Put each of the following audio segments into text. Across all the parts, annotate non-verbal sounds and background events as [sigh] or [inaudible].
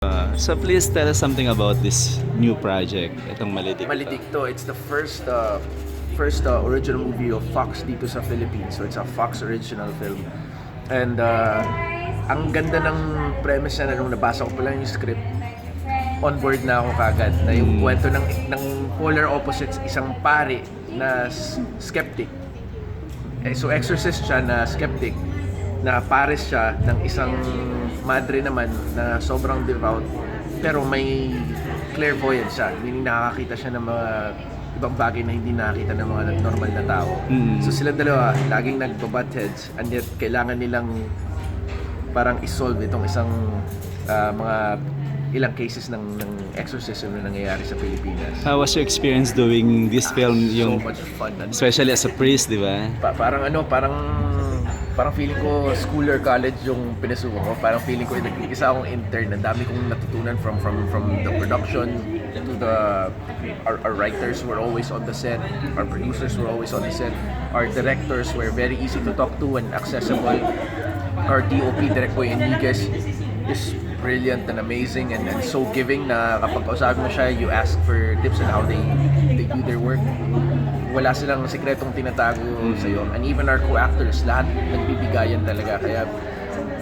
Uh, so please tell us something about this new project, itong Maledicto. Maledicto, it's the first uh, first uh, original movie of Fox dito sa Philippines. So it's a Fox original film. And uh, ang ganda ng premise na nung nabasa ko pa lang yung script, on board na ako kagad. Na yung kwento ng, ng polar opposites, isang pare na skeptic. Eh, so exorcist siya na skeptic, na pares siya ng isang madre naman na sobrang devout, pero may clairvoyance siya, meaning nakakakita siya ng mga ibang bagay na hindi nakakita ng mga normal na tao. Mm. So sila dalawa, laging nagbabat heads, and yet kailangan nilang parang isolve itong isang ah, mga ilang cases ng, ng exorcism na nangyayari sa Pilipinas. How was your experience doing this film? so Yung, much fun. Ano? especially as a priest, di ba? Pa- parang ano, parang parang feeling ko school or college yung pinasukan ko. Parang feeling ko isa akong intern. Ang dami kong natutunan from from from the production to the our, our writers were always on the set. Our producers were always on the set. Our directors were very easy to talk to and accessible. Our DOP, Direct Boy Enriquez, is brilliant and amazing and, and so giving na kapag kausapin mo siya, you ask for tips on how they, they do their work wala silang sikretong tinatago sa iyo. And even our co-actors, lahat nagbibigayan talaga. Kaya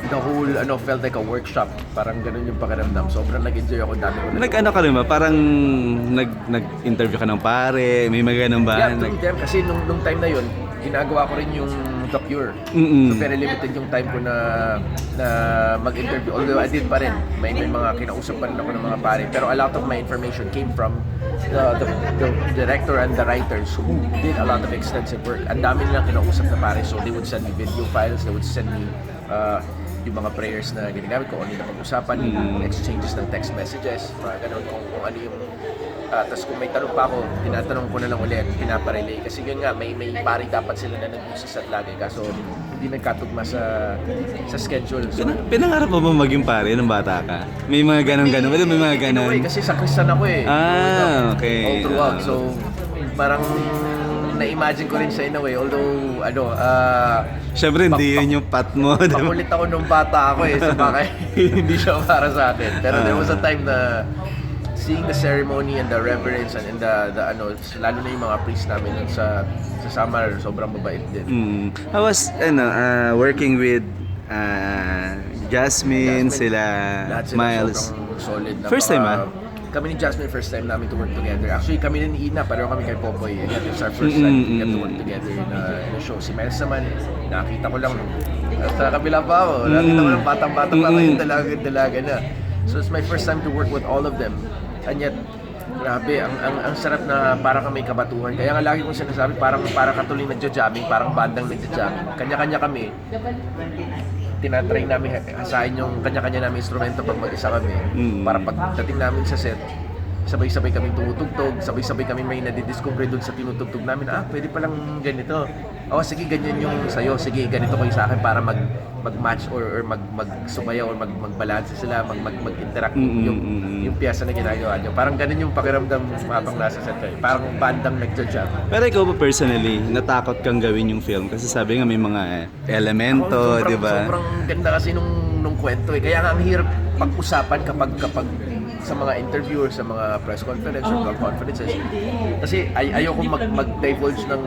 the whole ano felt like a workshop. Parang ganun yung pakiramdam. Sobrang nag-enjoy ako. Dami ko na. Nag ano ka rin ba? Parang nag, nag-interview ka ng pare, may mga ganun ba? Yeah, Nag, them. Kasi nung, nung time na yun, ginagawa ko rin yung The Cure. Mm-mm. So very limited yung time ko na na mag-interview. Although I did pa rin. May, may mga kinausap pa rin ako ng mga pare. Pero a lot of my information came from the, the, the director and the writers who did a lot of extensive work. Ang dami nilang kinausap na pare. So they would send me video files. They would send me uh, yung mga prayers na ginagamit ko, ano yung napag-usapan, Mm. exchanges ng text messages, mga ganun, kung, kung ano yung Ah, tapos kung may tanong pa ako, tinatanong ko na lang ulit, pinaparelay. Kasi yun nga, may, may pari dapat sila na nag-uusas at lagi. Kaso hindi nagkatugma sa sa schedule. So, Pina- pinangarap mo ba maging pare nung bata ka? May mga ganun-ganun. May, may mga in a ganun. way, kasi sa Kristan ako eh. Ah, okay. All throughout. Ah. So, parang na-imagine ko rin siya in a way. Although, ano, ah, Siyempre, hindi yun yung pat mo. di ba? Pakulit ako nung bata ako eh, sa bakay [laughs] hindi siya para sa akin. Pero there was a time na seeing the ceremony and the reverence and, and the, the ano, lalo na yung mga priest namin dun sa sa Samar, sobrang mabait din. Mm. I was ano, uh, working with uh, Jasmine, Jasmine, sila Lahat sila Miles. sobrang solid. Na First time, ah? Kami ni Jasmine, first time namin to work together. Actually, kami ni Ina, pareho kami kay Popoy. And that was our first Mm, time mm, got to mm. work together in a, in a show. Si Miles naman, nakita ko lang sa kabila pa ako. Nakita ko lang batang-bata pa Mm, kayo, mm. dalaga-dalaga na. So it's my first time to work with all of them. And yet, grabe, ang, ang, ang sarap na parang kami kabatuhan. Kaya nga lagi kong sinasabi, parang para katuloy nagja-jamming, parang bandang nagja-jamming. Kanya-kanya kami, tinatry namin hasain yung kanya-kanya namin instrumento pag mag-isa kami. Mm. Para pagdating namin sa set, sabay-sabay kaming tumutugtog, sabay-sabay kami may nadidiscover doon sa tinutugtog namin, ah, pwede palang ganito. Oh, sige, ganyan yung sa'yo. Sige, ganito kayo sa akin para mag mag-match or, or mag magsumayaw or mag magbalanse sila, mag mag mag-interact Mm, yung mm, mm. yung piyesa na ginagawa nyo. Parang ganun yung pakiramdam habang nasa set kayo. Parang bandang nagja-jam. Pero ikaw ba personally, natakot kang gawin yung film? Kasi sabi nga may mga elemento, Sobrang- di ba? Sobrang ganda kasi nung, nung kwento eh. Kaya nga ang hirap pag-usapan kapag kapag sa mga interview or sa mga press conference or blog conferences. Kasi ay ayoko mag, mag-divulge ng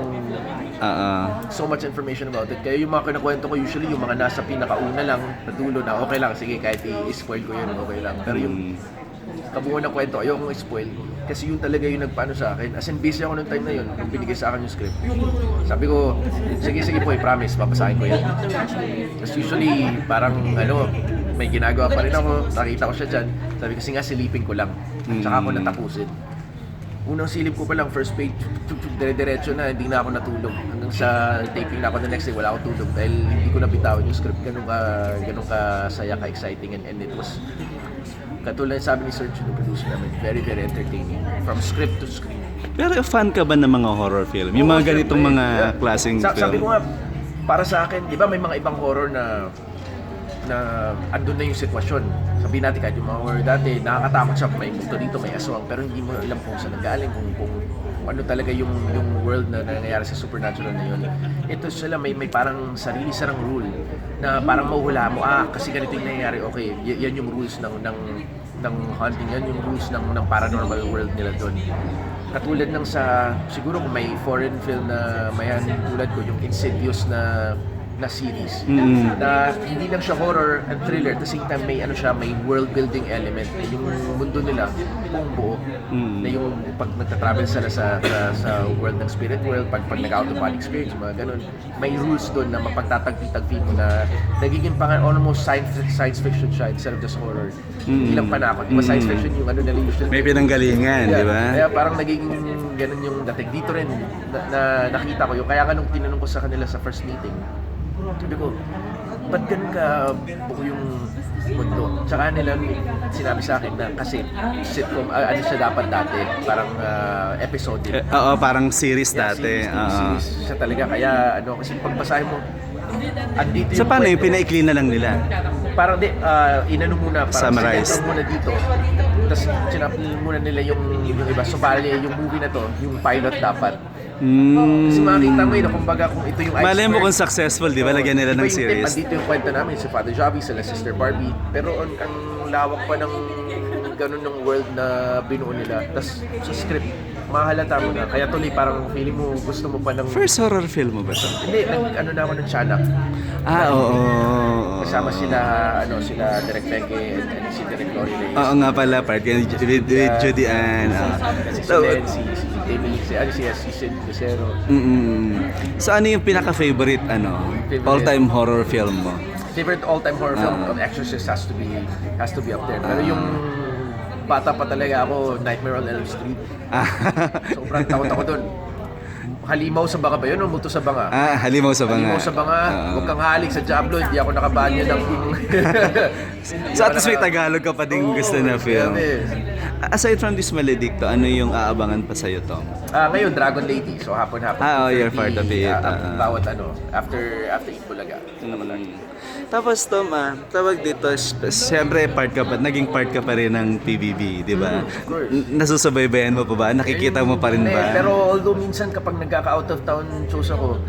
Ah, ah. so much information about it. Kaya yung mga kinakwento ko usually yung mga nasa pinakauna lang na dulo na okay lang, sige kahit i-spoil ko yun, okay lang. Pero yung Mm. kabuuan ng kwento, ayoko i-spoil. Kasi yun talaga yung nagpaano sa akin. As in, busy ako nung time na yun, nung binigay sa akin yung script. Sabi ko, sige, sige po, I-promise, papasahin ko yan. Tapos usually, parang, ano, may ginagawa pa rin ako, nakita ko siya dyan. Sabi kasi nga, silipin ko lang. Tsaka ako Mm. natapusin. Unang silip ko pa lang, first page, dire-diretso na, hindi na ako natulog. Hanggang sa taping na ako the next day, wala akong tulog dahil hindi ko nabitawan yung script. Ganun ka, ganun ka saya, ka exciting, and, and it was, katulad sabi ni Sir yung producer namin, very, very entertaining. From script to screen. Pero fan ka ba ng mga horror film? Yung mga ganitong mga klaseng Sa- film? Sabi ko nga, para sa akin, di ba may mga ibang horror na na andun na yung sitwasyon. Sabihin natin kahit yung mga horror dati, nakakatakot siya, may multo dito, may aswang, pero hindi mo alam kung saan nanggaling, kung, kung, ano talaga yung yung world na nangyayari sa supernatural na yun. Ito sila may may parang sarili sarang rule na parang mahuhula mo, ah, kasi ganito yung nangyayari, okay, yan yung rules ng ng ng haunting yan, yung rules ng, ng paranormal world nila doon. Katulad ng sa, siguro kung may foreign film na mayan tulad ko, yung Insidious na na series Mm. na hindi lang siya horror and thriller at the same time may ano siya may world building element yung mundo nila buong buo Mm. na yung pag nagta-travel sila sa, sa sa world ng spirit world pag pag nag-out of body experience mga ganun may rules doon na mapagtatagpi-tagpi mo na nagiging pang almost science science fiction siya instead of just horror hindi lang panakot Di ba science Mm. fiction yung ano nila usually May pinanggalingan, Yeah. di ba? Kaya parang naging ganun yung dating. Dito rin, na, na nakita ko yung, kaya nga nung tinanong ko sa kanila sa first meeting, sabi ko, ba't ganun ka buo yung mundo? Tsaka nila sinabi sa akin na kasi sitcom, ah, ano siya dapat dati, parang ah, episode. Eh, Oo, parang series Yeah, dati. series, oo. series siya talaga. Kaya ano, kasi pagbasahin mo, andito So paano yung pinaikli na lang nila? Parang di, ah, inano muna, parang Summarize. muna dito. Tapos sinapil muna nila yung, yung iba. So bali, yung movie na to, yung pilot dapat. Mm. Kasi makikita mo yun, kumbaga kung ito yung Malay mo iceberg. kung successful, di ba? Lagyan nila Iba ng yung tip, series. andito yung kwento namin, si Father Javi, sila Sister Barbie. Pero ang, ang lawak pa ng ganun ng world na binuo nila. Tapos sa script, mahalata mo na. Kaya tuloy parang feeling mo gusto mo pa ng... First horror film mo ba ito? Hindi, nag, ano na ako ng Chanak. Ah, oo. Kasama sila, ano, sila Direk Peke and, and si Direk Lori Reyes. Oo nga pala, part yan with, with, with Judy Ann. ah. Si So, Len, si, si Demi, si, ano, si, si Sid Lucero. mm, so ano yung pinaka-favorite ano, Favorite. all-time horror film mo? favorite all-time horror film Ah. of Exorcist has to be has to be up there. Pero yung bata pa talaga ako, Nightmare on Elm Street. Ah, [laughs] Sobrang takot ako doon. Halimaw sa banga ba yun o multo sa banga? ah, halimaw sa banga. Halimaw sa banga, Oo. huwag kang halik sa Diablo, hindi ako nakabanyo ng... [laughs] So at least may Tagalog ka pa din Oo, gusto na film. grabe. Aside from this maledicto, ano yung aabangan pa sa'yo, Tom? Ah, ngayon, Dragon Lady. So, hapon-hapon. Ah, oh, you're 2:30, part of it. ah, Ah. bawat ano, after after Itbulaga. Mm. Tapos Tom, ah, tawag dito, siyempre part ka pa, naging part ka pa rin ng PBB, di ba? Mm, of course. Nasusubaybayan mo pa ba? Nakikita mo pa rin Hindi, ba? Pero although minsan kapag nagkaka-out of town shows ako,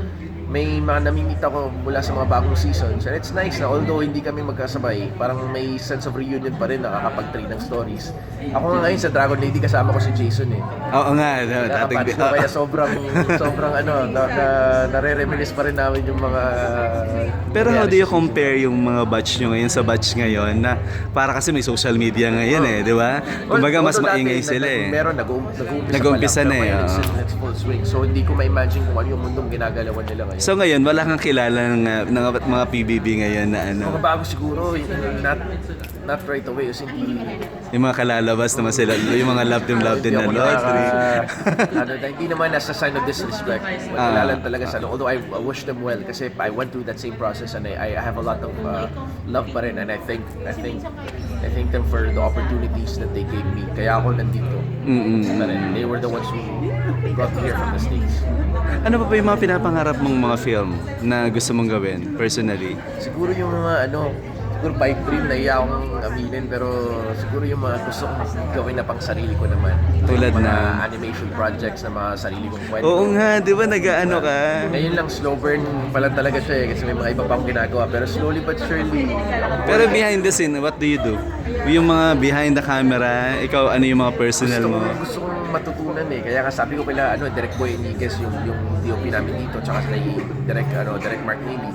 may mga namimit ako mula sa mga bagong seasons. And it's nice na although hindi kami magkasabay, parang may sense of reunion pa rin nakakapag-trade ng stories. Ako nga ngayon sa Dragon Lady kasama ko si Jason eh. Oo nga, no, dating Nakapatch ko, kaya [laughs] sobrang, sobrang ano, na, na, nare-reminisce pa rin namin yung mga... Pero how do you compare yung mga batch nyo ngayon sa batch ngayon na para kasi may social media ngayon eh, di ba? Kumbaga mas maingay sila eh. Meron, nag-uum- nag-uumpisa, na eh, it's full swing. So hindi ko ma-imagine kung ano yung mundong ginagalawan nila ngayon. So ngayon, wala kang kilala ng, uh, ng mga PBB ngayon na ano, Mga bago siguro, not not right away kasi hindi yung mga kalalabas naman sila, yung mga love team love team na ako lottery. nakaka- ano, na- hindi naman as a sign of disrespect. Ah. Wala lang talaga sa although I, I wish them well kasi I went through that same process and I, I have a lot of uh, love pa rin and I think I think I thank them for the opportunities that they gave me. Kaya ako nandito. Mm-mm. Pa rin. They were the ones who brought me here from the States. Ano pa ba yung mga pinapangarap mong mga film na gusto mong gawin personally? Siguro yung mga ano, siguro pipe dream na iya akong aminin pero siguro yung mga gusto kong gawin na pang sarili ko naman. Tulad mga na? animation projects na mga sarili kong kwento. Oo nga, di ba nag-ano ka? Ngayon lang slow burn pa lang talaga siya eh kasi may mga iba pang ginagawa pero slowly but surely Pero behind the scene, what do you do? Yung mga behind the camera, ikaw ano yung mga personal gusto, mo? gusto kong matutunan eh kaya nga sabi ko kila ano Direct Boy Enriquez yung yung DOP namin dito tsaka sa Direct ano Direct Mark Navy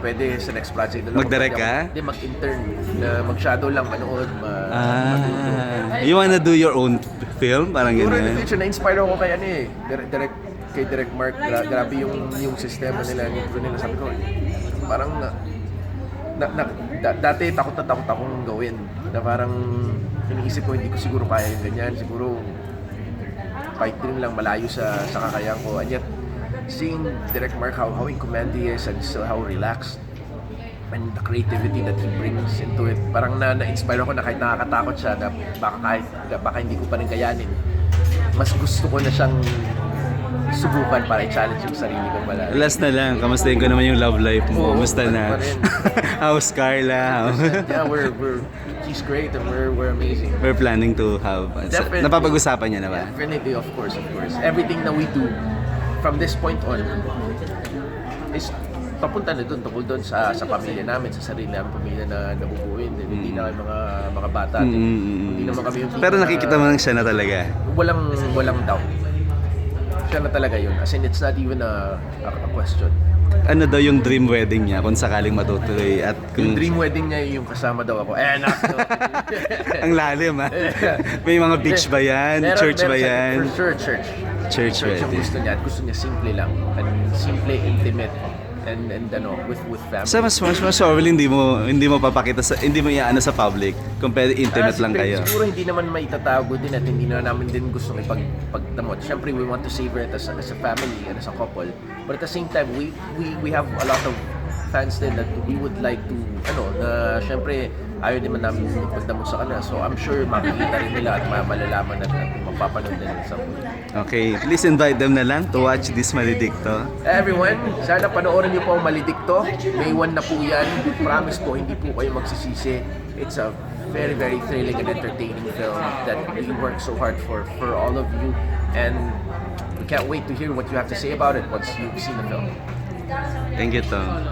pwede sa next project na lang Mag-direct ka? Hindi mag-intern na mag-shadow lang manood ma, matuto. Ah, you wanna do your own film? Parang Siguro in the ganyan. future, na-inspire ako kay ano eh, direct, direct, kay Direct Mark, gra- grabe yung, yung sistema nila, yung intro nila, sabi ko, parang na, na, da- dati takot na takot akong gawin, na parang iniisip ko, hindi ko siguro kaya yung ganyan, siguro fight dream lang malayo sa, sa kakayan ko, and yet, seeing Direct Mark, how, how in command he is, and still how relaxed, and the creativity that he brings into it. Parang na, na-inspire ako na kahit nakakatakot siya na baka kahit baka hindi ko pa rin kayanin. Mas gusto ko na siyang subukan para i-challenge yung sarili ko pala. Last na lang, kamustahin ko naman yung love life mo. Kamusta na? [laughs] How's Carla? yeah, we're, we're, she's great and we're, we're amazing. We're planning to have... Definitely. Napapag-usapan niya na ba? Definitely, of course, of course. Everything that we do from this point on is papunta na doon, tungkol doon sa, sa pamilya namin, sa sarili namin pamilya na nabubuin. Hindi na kami mga, mga bata. Mm, mm, mm. Hindi naman kami yung Pero na- nakikita mo lang siya na talaga. walang walang doubt. Siya na talaga yun. As in, it's not even a, a, a question. Ano daw yung dream wedding niya kung sakaling matutuloy at Yung kung... dream wedding niya yung kasama daw ako. Eh, nak! [laughs] Ang lalim ha. [laughs] May mga beach ba yan? Meron- church ba meron sa- yan? Sure, church. Church Church ang wedding. gusto niya. At gusto niya simple lang. And simple, intimate. And, and ano, with, with family. Sa mas mas mas probably hindi mo hindi mo papakita sa hindi mo iaano sa public kung pwede intimate Ah, lang siguro- kayo. Siguro hindi naman maitatago din at hindi na namin din gusto ipagdamot. Siyempre, we want to savor it as a, as a family and as a couple. But at the same time, we we we have a lot of fans din that we would like to, ano, na siyempre, ayaw din man namin ipagdamot sa kanila. So I'm sure makikita rin nila at ma- malalaman at, at mapapanood din sa Okay, please invite them na lang to watch this Maledicto. Everyone, sana panoorin niyo po ang Maledicto. May 1 na po yan. Promise po, hindi po kayo magsisisi. It's a very, very thrilling and entertaining film that we work so hard for for all of you. And we can't wait to hear what you have to say about it once you've seen the film. Thank you, Tom.